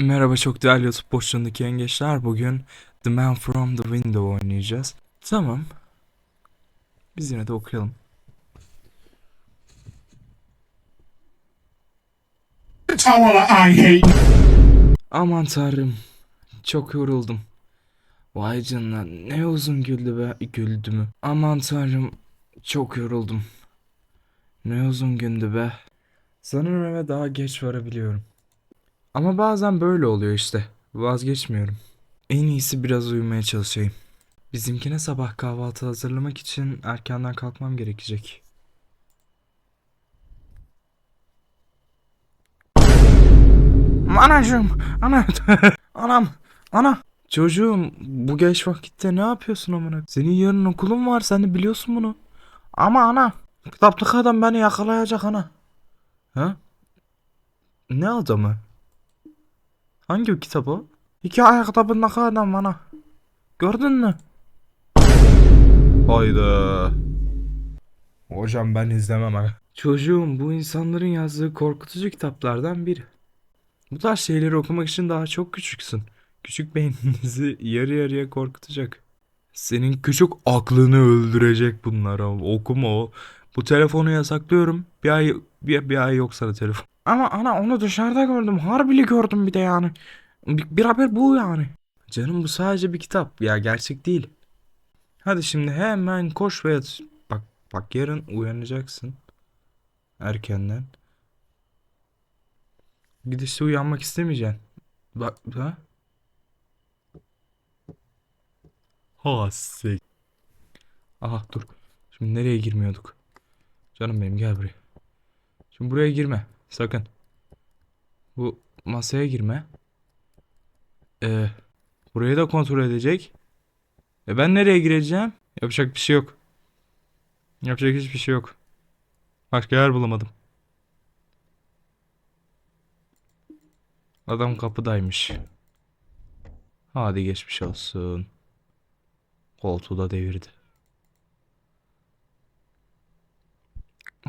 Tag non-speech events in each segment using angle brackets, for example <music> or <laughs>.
Merhaba çok değerli YouTube boşluğundaki yengeçler. Bugün The Man From The Window oynayacağız. Tamam. Biz yine de okuyalım. Aman tanrım. Çok yoruldum. Vay canına ne uzun güldü be. Güldü mü? Aman tanrım. Çok yoruldum. Ne uzun gündü be. Sanırım eve daha geç varabiliyorum. Ama bazen böyle oluyor işte. Vazgeçmiyorum. En iyisi biraz uyumaya çalışayım. Bizimkine sabah kahvaltı hazırlamak için erkenden kalkmam gerekecek. Anacığım, ana, <laughs> anam, ana. Çocuğum, bu geç vakitte ne yapıyorsun amına? Senin yarın okulun var, sen de biliyorsun bunu. Ama ana, kitaptaki adam beni yakalayacak ana. Ha? Ne adamı? Hangi kitap o? Hikaye kitabındaki adam ana. Gördün mü? Hayda. Hocam ben izlemem ha. Çocuğum bu insanların yazdığı korkutucu kitaplardan biri. Bu tarz şeyleri okumak için daha çok küçüksün. Küçük beyninizi <laughs> yarı yarıya korkutacak. Senin küçük aklını öldürecek bunlar. ama Okuma o. Bu telefonu yasaklıyorum. Bir ay bir, bir ay yok sana telefon. Ama ana onu dışarıda gördüm. Harbili gördüm bir de yani. Bir, bir haber bu yani. Canım bu sadece bir kitap. Ya gerçek değil. Hadi şimdi hemen koş ve yat. Bak bak yarın uyanacaksın. Erkenden. Gidişte uyanmak istemeyeceksin. Bak ha? Ha. Aha dur. Şimdi nereye girmiyorduk? Canım benim gel buraya. Şimdi buraya girme. Sakın. Bu masaya girme. Ee, burayı da kontrol edecek. E ben nereye gireceğim? Yapacak bir şey yok. Yapacak hiçbir şey yok. Başka yer bulamadım. Adam kapıdaymış. Hadi geçmiş olsun. Koltuğu da devirdi.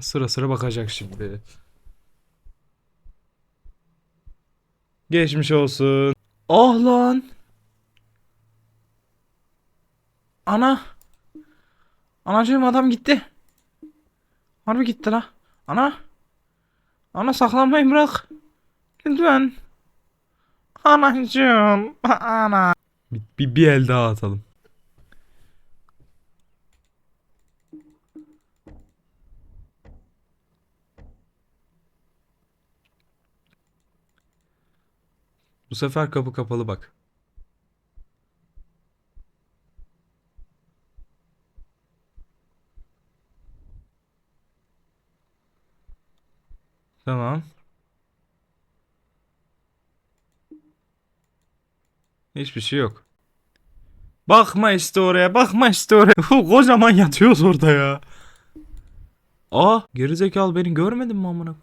Sıra sıra bakacak şimdi. Geçmiş olsun. Ah lan. Ana. Anacığım adam gitti. Harbi gitti la. Ana. Ana saklanmayı bırak. Lütfen. Anacığım. Ana. Bir, bir, bir el daha atalım. Bu sefer kapı kapalı bak. Tamam. Hiçbir şey yok. Bakma işte oraya, bakma işte oraya. <laughs> Kocaman yatıyoruz orada ya. Aa, gerizekalı beni görmedin mi amına?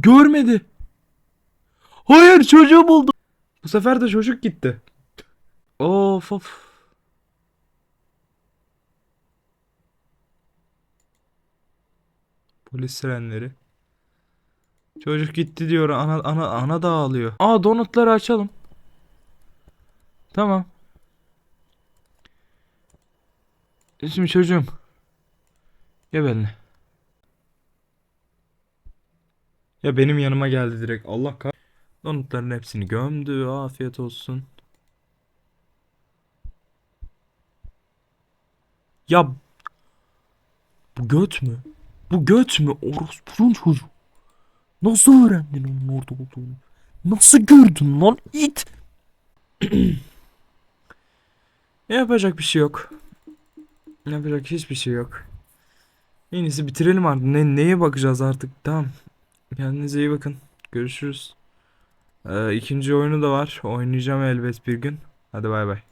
Görmedi. Hayır çocuğu buldum. Bu sefer de çocuk gitti. Of of. Polis sirenleri. Çocuk gitti diyor. Ana ana ana da ağlıyor. Aa donutları açalım. Tamam. Şimdi çocuğum. Gel. Ya benim yanıma geldi direkt. Allah kah. Donutların hepsini gömdü. Afiyet olsun. Ya bu göt mü? Bu göt mü? Orospunun çocuğu. Nasıl öğrendin onun orada olduğunu? Nasıl gördün lan it? <clears throat> Yapacak bir şey yok. Yapacak hiçbir şey yok. En iyisi bitirelim artık. Ne, neye bakacağız artık? Tamam. Kendinize iyi bakın. Görüşürüz. Ee, ikinci oyunu da var. Oynayacağım elbet bir gün. Hadi bay bay.